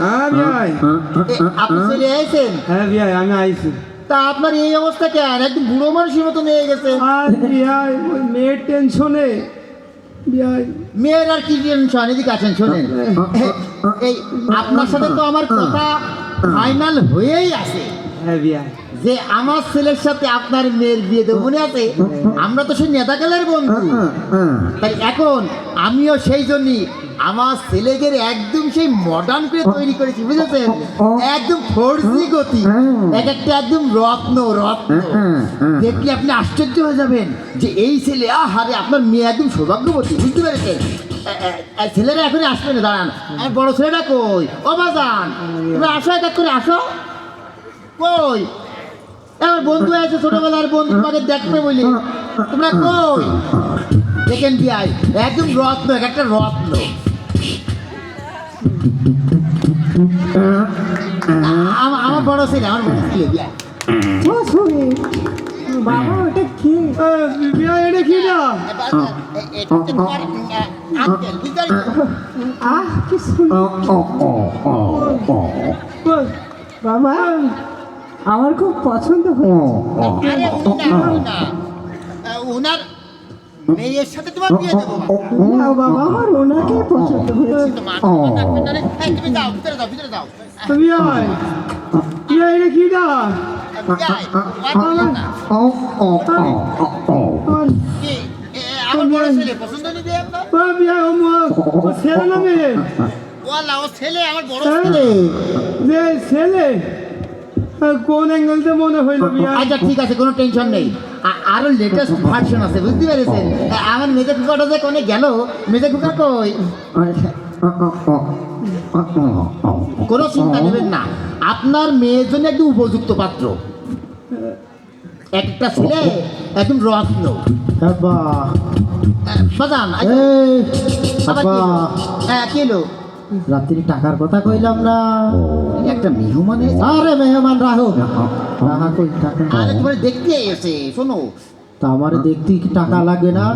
হ্যাঁ আপনি চলে হ্যাঁ বিয়াই আমি আইছি। তা আপনার এই অবস্থা কেন একদম বুড়ো মানুষের মতো নিয়ে গেছে। আর বিয়াই ওই মেয়ের টেনশনে। মেয়ের আর কি টেনশন? এদিকে আছেন শোনেন। এই আপনার সাথে তো আমার কথা ফাইনাল হয়েই আছে। হ্যাঁ যে আমার ছেলের সাথে আপনার মেয়ের বিয়ে দেবো মনে আছে? আমরা তো সেই নেতাকালের বন্ধু। তাই এখন আমিও সেই জন্যই আমার ছেলেকে একদম সেই মডার্ন করে তৈরি করেছি বুঝেছেন? একদম ফোরজি গতি। এক একটা একদম রত্ন রত্ন। দেখলে আপনি আশ্চর্য হয়ে যাবেন যে এই ছেলে আহারে আপনার মেয়ে একদম সৌভাগ্যবতী বুঝতে পেরেছেন? ছেলেরা এখনই আসবে না দাঁড়ান। আর বড় ছেলেটা কই? ও বাজান তুমি আসো এক করে আসো। কই? আমার বন্ধু আছে ছোটবেলার বন্ধু তোমাকে দেখবে বলি। তোমরা কই? দেখেন বিয়াই একদম রত্ন এক একটা রত্ন। আমার বড় ছেলে আমার বড় ছেলে বাবা ওটা কি? এটা না? আহ বাবা আমার খুব পছন্দ হয়েছে। আরে মেয়ের সাথে তোমার বিয়ে দেবো না বাবা আমার ওনাকে পছন্দ হয়েছে। তুমি যাও ভিতরে যাও ভিতরে যাও। তো বিয়াই বিয়াই এটা কি না বিয়াই, ওর বিয়ে না। এ, আমার বড় ছেলে পছন্দ আপনার? না মেয়ে? ও আল্লাহ, ছেলে আমার বড় হ্যাঁ। ছেলে। যে ছেলে? আহ, কোন অ্যাঙ্গেলতে মনে হইল আচ্ছা ঠিক আছে কোনো টেনশন নেই। আরও লেটেস্ট ভার্সন আছে বুঝতে পেরেছেন? আমার মেজে কুকাটা যে কোনে গেল? মেজে কুকা কই? কোনো চিন্তা নেবেন না। আপনার মেয়ের জন্য একদম উপযুক্ত পাত্র। একটা ছেলে একদম রত্ন বাজান কি হ্যাঁ কি হলো? রাত্রি টাকার কথা কইলাম না। একটা মেহমান আরে মেহমান রাহুল। টাকা কই টাকা আরে তোমার দেখতে এসে শোনো তা আমারে দেখতে কি টাকা লাগে না?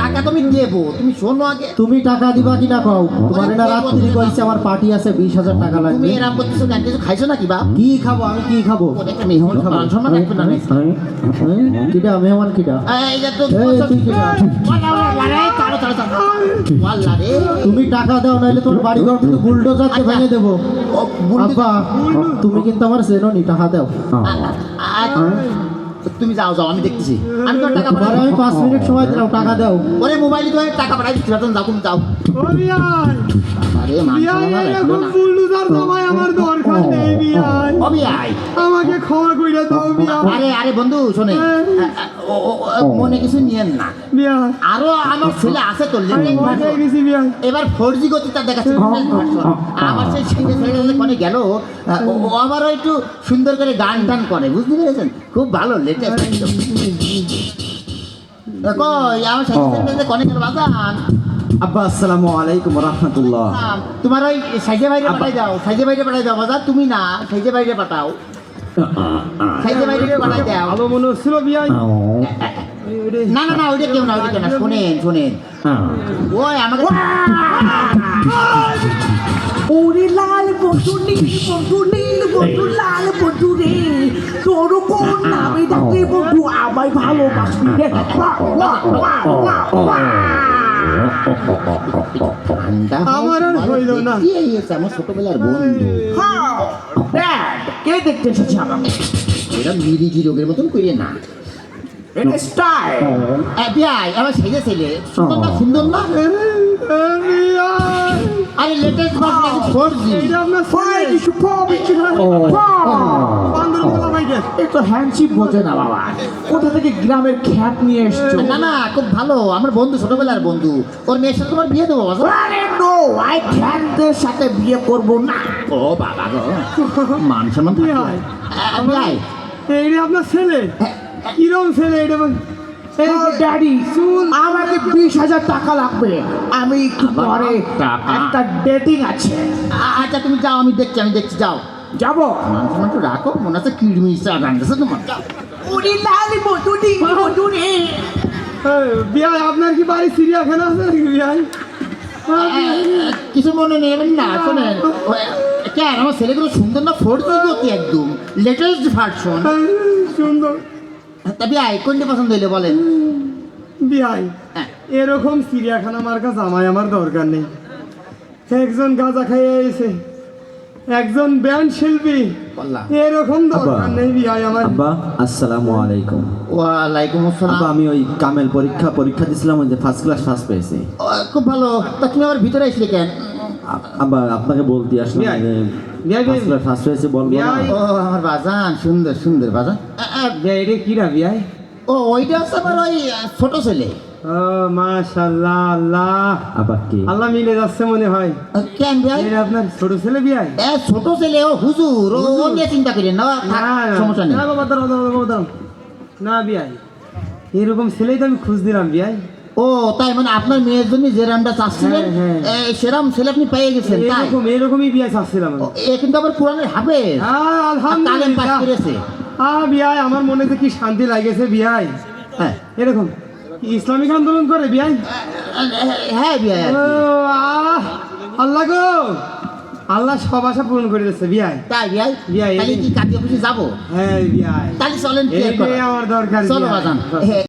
টাকা তুমি দেবো তুমি শোনো আগে। তুমি টাকা দিবা কিনা কও? তোমার না রাত্রি কইছে আমার পার্টি আছে বিশ হাজার টাকা তুমি লাগবে। এরকম করতেছো কেন? কিছু খাইছো নাকি বা কি খাব? আমি কি খাব? মেহমান খাব। সম্মান রাখবে না? কিটা মেহমান কিটা? এই যে তো তুই কি না? রে। তুমি টাকা দাও নাহলে তোর বাড়ি ঘর কিন্তু বুলডোজার আচ্ছা। ভেঙে দেবো। আব্বা তুমি কিন্তু আমার চেনো নি টাকা দাও। তুমি যাও যাও আমি দেখতেছি। আমি তো টাকা পাঠাবো আমি পাঁচ মিনিট সময় দিলাম টাকা দাও। ওরে মোবাইলে তোমার টাকা পাঠাই দিচ্ছি রতন যাও তুমি যাও। আরে মান আমার দরকার নেই বিয়াই। অবি আয় আমাকে ক্ষমা কইরা দাও বিয়াই। আরে আরে বন্ধু শোনে। ও- ও- ও- মনে কিছু নিয়েন না। আরও আমার ছেলে আছে তো এবার ফোর জি গতি তার দেখাচ্ছে আমার সেই ছেলে ছেলে গেল ও ও আমারও একটু সুন্দর করে গান টান করে বুঝতে পেরেছেন? খুব ভালো একদম কই আমার সাথে ছেলে বাজান। আব্বা আসসালামু আলাইকুম রহমতুল্লাহ। তোমার ওই সাইজে বাইরে পাঠাই দাও সাইজে বাইরে পাঠাই দাও বাজার তুমি না সাইজে বাইরে পাঠাও। সাইজে বাইরে পাঠাই দাও। ভালো মনে হচ্ছিল বিয়াই। না না না ওইটা কেউ না ওইটা কেউ না। শোনেন শোনেন। ওই আমাকে ওরে লাল বন্ধু নীল বন্ধু তোর কোন নামে ডাকে বন্ধু আমায় ভালোবাসবি রে। আমার আর হইল না। আমার ছোটবেলার বন্ধু। হ্যাঁ, কে দেখতে এসেছে আমাকে? এরা মিরিজি রোগের মতন করিয়ে না। এটা স্টাইল। আমার সেজে ছেলে। সুন্দর না আরে লেটেস্ট ফোর জি এটা আপনার তো হ্যান্ডশিপ বোঝে না বাবা। কোথা থেকে গ্রামের খ্যাত নিয়ে এসছো? না না খুব ভালো। আমার বন্ধু ছোটবেলার বন্ধু। ওর মেয়ের সাথে তোমার বিয়ে দেবো বাবা। আরে নো আই খ্যাতদের সাথে বিয়ে করব না। ও বাবা গো। মান সম্মান বিয়াই আপনার ছেলে? কিরম ছেলে এটা বল? এই ড্যাডি আমাকে বিশ হাজার টাকা লাগবে। আমি একটু পরে? একটা ডেটিং আছে। আচ্ছা তুমি যাও আমি দেখছি আমি দেখছি যাও। যাব। মান সম্মান তো রাখো মনে হচ্ছে কিড়মি চা রান্নাছে তোমার। উনি লাল বটুনি এই, বিয়াই আপনার কি বাড়ি চিড়িয়াখানা আছে নাকি বিয়াই? কিছু মনে নেবেন না শোনেন ও- কেন আমার ছেলেগুলো সুন্দর না ফোর জি গতি একদম লেটেস্ট ভার্সন সুন্দর। তবে আই কোনটি পছন্দ হইলে বলেন? হ্যাঁ। এরকম চিড়িয়াখানা মার্কা জামাই আমার দরকার নেই। একজন গাঁজা খাইয়ে এসে একজন ব্যান্ড শিল্পী। এরকম দরকার নেই বিহাই আমার। আব্বা আসসালামু আলাইকুম। ওয়ালাইকুম আব্বা আসসালাম আমি ওই কামেল পরীক্ষা পরীক্ষা দিছিলাম ওই যে ফার্স্ট ক্লাস ফার্স্ট পেয়েছি। ও, খুব ভালো। তা তুমি আবার ভিতরে আসলে কেন? আব্বা আপনাকে বলতে আসলাম বিয়াই। যে ফার্স্ট ক্লাস ফার্স্ট পেয়েছি বলব ও আমার বাজান সুন্দর সুন্দর বাজান। আ, বিহাই কি না বিহাই ও ওইটা হচ্ছে আমার ওই ছোট ছেলে। ও আল্লাহ। আবার কি? আল্লাহ মিলে যাচ্ছে মনে হয়। কেন ভাই? এটা আপনার ছোট ছেলে বিহাই এ ছোট ছেলে? ও হুজুর ও ও নিয়ে চিন্তা করেন না সমস্যা নেই। না বাবা দাঁড়াও দাঁড়াও বাবা দাঁড়াও। না বিয়াই। এরকম ছেলেই তো আমি খুঁজ দিলাম বিয়াই। ও তাই মানে আপনার মেয়ের জন্য যে রামটা চাচ্ছিলেন হ্যাঁ, এ, সেরাম ছেলে আপনি পেয়ে গেছেন তাই? এরকম এরকমই বিয়াই চাচ্ছিলাম এ কিন্তু আবার কোরআনের হাফেজ। হ্যাঁ, পাস আলহামদুলিল্লাহ করেছে। আহ বিয়াই আমার মনে তো কি শান্তি লাগেছে বিয়াই। হ্যাঁ। এরকম। ইসলামিক আন্দোলন করে বিয়াই হ্যাঁ বিয়াই আহ আল্লাহ গো। আল্লাহ সব আশা পূরণ করে দিচ্ছে বিয়াই তাই বিয়াই বিয়াই, তাহলে কি কাটি অফিসে যাব? হ্যাঁ বিয়াই তাহলে চলেন? আমার দরকার চলো। বাজান।